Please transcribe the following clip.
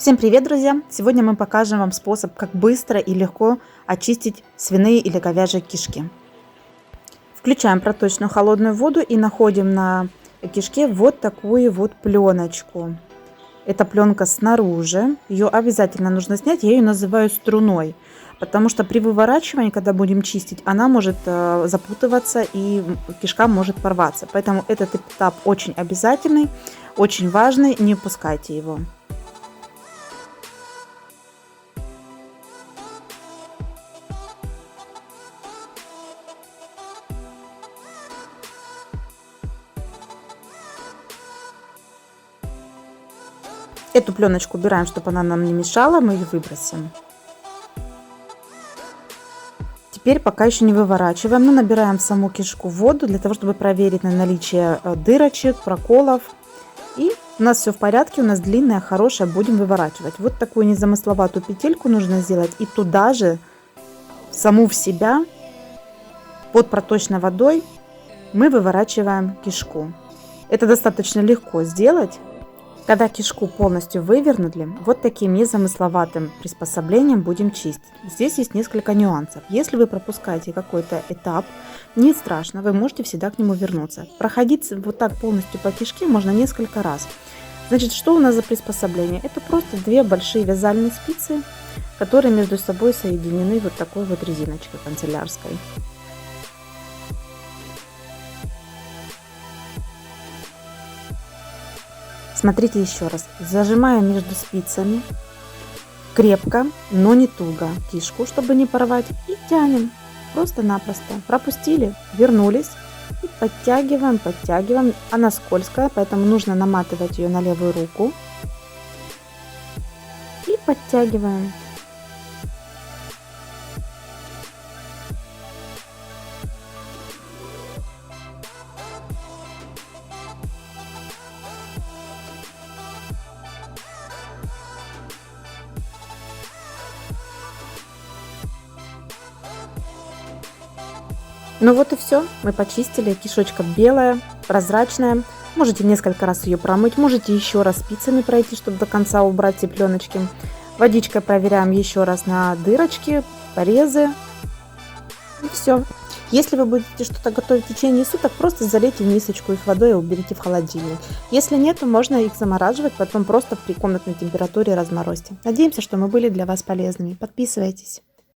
Всем привет, друзья! Сегодня мы покажем вам способ, как быстро и легко очистить свиные или говяжьи кишки. Включаем проточную холодную воду и находим на кишке вот такую вот пленочку. Эта пленка снаружи, ее обязательно нужно снять, я ее называю струной, потому что при выворачивании, когда будем чистить, она может э, запутываться и кишка может порваться. Поэтому этот этап очень обязательный, очень важный, не упускайте его. Эту пленочку убираем, чтобы она нам не мешала, мы ее выбросим. Теперь пока еще не выворачиваем, но набираем в саму кишку воду для того, чтобы проверить на наличие э, дырочек, проколов. И у нас все в порядке, у нас длинная, хорошая, будем выворачивать. Вот такую незамысловатую петельку нужно сделать и туда же, саму в себя, под проточной водой мы выворачиваем кишку. Это достаточно легко сделать. Когда кишку полностью вывернули, вот таким незамысловатым приспособлением будем чистить. Здесь есть несколько нюансов. Если вы пропускаете какой-то этап, не страшно, вы можете всегда к нему вернуться. Проходить вот так полностью по кишке можно несколько раз. Значит, что у нас за приспособление? Это просто две большие вязальные спицы, которые между собой соединены вот такой вот резиночкой канцелярской. Смотрите еще раз. Зажимаем между спицами крепко, но не туго кишку, чтобы не порвать. И тянем просто-напросто. Пропустили, вернулись. И подтягиваем, подтягиваем. Она скользкая, поэтому нужно наматывать ее на левую руку. И подтягиваем. Ну вот и все, мы почистили, кишочка белая, прозрачная. Можете несколько раз ее промыть, можете еще раз спицами пройти, чтобы до конца убрать те пленочки. Водичкой проверяем еще раз на дырочки, порезы. И все. Если вы будете что-то готовить в течение суток, просто залейте в мисочку их водой и уберите в холодильник. Если нет, то можно их замораживать, потом просто при комнатной температуре разморозьте. Надеемся, что мы были для вас полезными. Подписывайтесь.